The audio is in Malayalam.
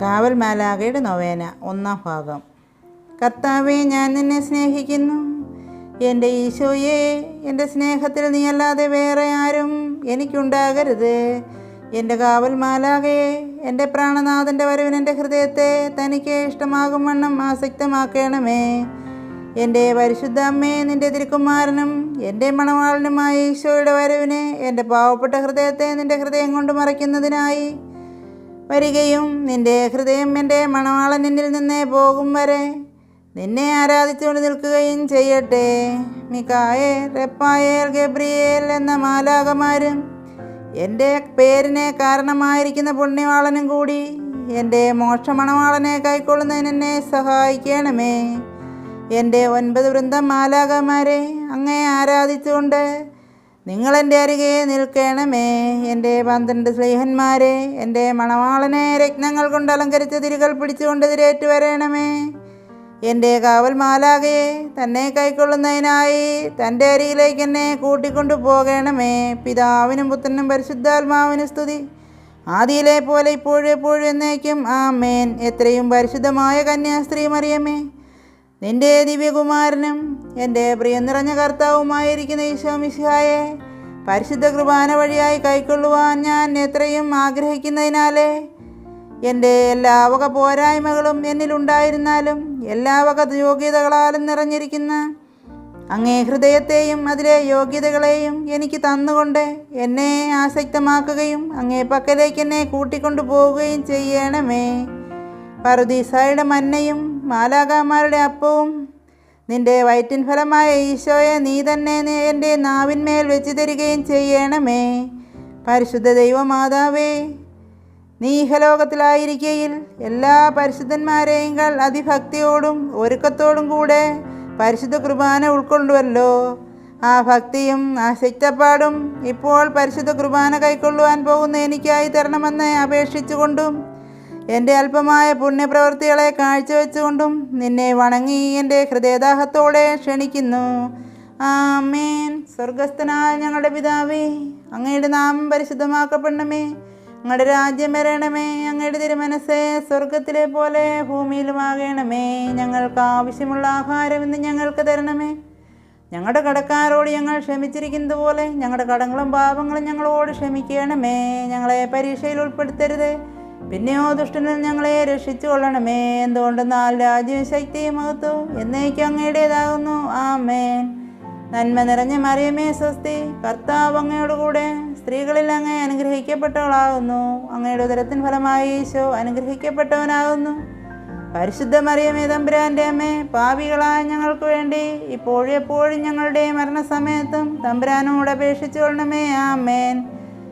കാവൽ മാലാകയുടെ നൊവേന ഒന്നാം ഭാഗം. കർത്താവെ ഞാൻ നിന്നെ സ്നേഹിക്കുന്നു. എന്റെ ഈശോയെ എന്റെ സ്നേഹത്തിൽ നീ അല്ലാതെ വേറെ ആരും എനിക്കുണ്ടാകരുത്. എന്റെ കാവൽ മാലാകയെ എന്റെ പ്രാണനാഥന്റെ വരവിന് എന്റെ ഹൃദയത്തെ തനിക്ക് ഇഷ്ടമാകും വണ്ണം ആസക്തമാക്കണമേ. എന്റെ പരിശുദ്ധ അമ്മേ നിന്റെ തിരുക്കുമാരനും എന്റെ മണവാളനുമായ ഈശോയുടെ വരവിന് എന്റെ പാവപ്പെട്ട ഹൃദയത്തെ നിന്റെ ഹൃദയം കൊണ്ട് മറയ്ക്കുന്നതിനായി വരികയും നിന്റെ ഹൃദയം എന്റെ മണവാളൻ എന്നിൽ നിന്നേ പോകും വരെ നിന്നെ ആരാധിച്ചുകൊണ്ട് നിൽക്കുകയും ചെയ്യട്ടെ. മിക്കായേ റെപ്പായേൽ ഗബ്രിയേൽ എന്ന മാലാകമാരും എന്റെ പേരിനെ കാരണമായിരിക്കുന്ന പുണ്യവാളനും കൂടി എന്റെ മോക്ഷമണവാളനെ കൈക്കൊള്ളുന്നതിന് എന്നെ സഹായിക്കണമേ. എന്റെ ഒൻപത് വൃന്ദം മാലാകമാരെ അങ്ങേ ആരാധിച്ചുകൊണ്ട് നിങ്ങളെന്റെ അരികെ നിൽക്കണമേ. എന്റെ പന്ത്രണ്ട് സ്നേഹന്മാരെ എന്റെ മണവാളനെ രത്നങ്ങൾ കൊണ്ട് അലങ്കരിച്ച തിരികൾ പിടിച്ചുകൊണ്ട് വരണമേ. എന്റെ കാവൽ മാലാകയെ തന്നെ കൈക്കൊള്ളുന്നതിനായി തന്റെ അരികിലേക്ക് എന്നെ കൂട്ടിക്കൊണ്ടു പോകണമേ. പിതാവിനും പുത്രനും പരിശുദ്ധാത്മാവിനും സ്തുതി. ആദിയിലെ പോലെ ഇപ്പോഴും എപ്പോഴും എന്നേക്കും ആ മേൻ എത്രയും പരിശുദ്ധമായ കന്യാസ്ത്രീ മറിയമേ. നിന്റെ ദിവ്യകുമാരനും എന്റെ പ്രിയം നിറഞ്ഞ കർത്താവുമായിരിക്കുന്ന ഈശോമിശിഹായെ പരിശുദ്ധ കൃപാന വഴിയായി കൈക്കൊള്ളുവാൻ ഞാൻ എത്രയും ആഗ്രഹിക്കുന്നതിനാലേ എന്റെ എല്ലാ വക പോരായ്മകളും എന്നിലുണ്ടായിരുന്നാലും എല്ലാ വക യോഗ്യതകളാലും നിറഞ്ഞിരിക്കുന്ന അങ്ങേ ഹൃദയത്തെയും അതിലെ യോഗ്യതകളെയും എനിക്ക് തന്നുകൊണ്ട് എന്നെ ആസക്തമാക്കുകയും അങ്ങേ പക്കലേക്ക് എന്നെ കൂട്ടിക്കൊണ്ടു പോവുകയും ചെയ്യണമേ. പറുദീസായുടെ മന്നയും മാലാകാമാരുടെ അപ്പവും നിന്റെ വയറ്റിൻ ഫലമായ ഈശോയെ നീ തന്നെ എന്റെ നാവിന്മേൽ വെച്ച് തരികയും ചെയ്യണമേ. പരിശുദ്ധ ദൈവമാതാവേ നീ ഇഹലോകത്തിലായിരിക്കയിൽ എല്ലാ പരിശുദ്ധന്മാരെയും അതിഭക്തിയോടും ഒരുക്കത്തോടും കൂടെ പരിശുദ്ധ കുർബാന ഉൾക്കൊള്ളുവല്ലോ. ആ ഭക്തിയും ആ ശക്തപ്പാടും ഇപ്പോൾ പരിശുദ്ധ കുർബാന കൈക്കൊള്ളുവാൻ പോകുന്ന എനിക്കായി തരണമെന്ന് അപേക്ഷിച്ചുകൊണ്ടും എന്റെ അല്പമായ പുണ്യപ്രവൃത്തികളെ കാഴ്ചവെച്ചുകൊണ്ടും നിന്നെ വണങ്ങി എന്റെ ഹൃദയദാഹത്തോടെ ക്ഷണിക്കുന്നു. ആമേൻ. സ്വർഗസ്ഥനായ ഞങ്ങളുടെ പിതാവേ അങ്ങയുടെ നാമം പരിശുദ്ധമാക്കപ്പെടണമേ. ഞങ്ങളുടെ രാജ്യം വരണമേ. അങ്ങയുടെ തിരുമനസ്സേ സ്വർഗത്തിലെ പോലെ ഭൂമിയിലുമാകണമേ. ഞങ്ങൾക്ക് ആവശ്യമുള്ള ആഹാരം ഇന്ന് ഞങ്ങൾക്ക് തരണമേ. ഞങ്ങളുടെ കടക്കാരോട് ഞങ്ങൾ ക്ഷമിച്ചിരിക്കുന്നത് പോലെ ഞങ്ങളുടെ കടങ്ങളും പാപങ്ങളും ഞങ്ങളോട് ക്ഷമിക്കണമേ. ഞങ്ങളെ പരീക്ഷയിൽ ഉൾപ്പെടുത്തരുത്. പിന്നെയോ ദുഷ്ടനിൽ ഞങ്ങളെ രക്ഷിച്ചു കൊള്ളണമേ. എന്തുകൊണ്ടെന്നാൽ രാജ്യവും ശക്തിയും മഹത്വവും എന്നേക്കും അങ്ങയുടേതാകുന്നു. ആമേൻ. നന്മ നിറഞ്ഞ മറിയമേ സ്വസ്തി. കർത്താവ് അങ്ങയോടുകൂടെ സ്ത്രീകളിൽ അങ്ങ് അനുഗ്രഹിക്കപ്പെട്ടവളാകുന്നു. അങ്ങയുടെ ഉദരത്തിൻ ഫലമായി ഈശോ അനുഗ്രഹിക്കപ്പെട്ടവനാകുന്നു. പരിശുദ്ധ മറിയമേ തമ്പുരാന്റെ അമ്മേ പാപികളായ ഞങ്ങൾക്ക് വേണ്ടി ഇപ്പോഴും എപ്പോഴും ഞങ്ങളുടെ മരണസമയത്തും തമ്പുരാനോട് അപേക്ഷിച്ചു കൊള്ളണമേ. ആമേൻ.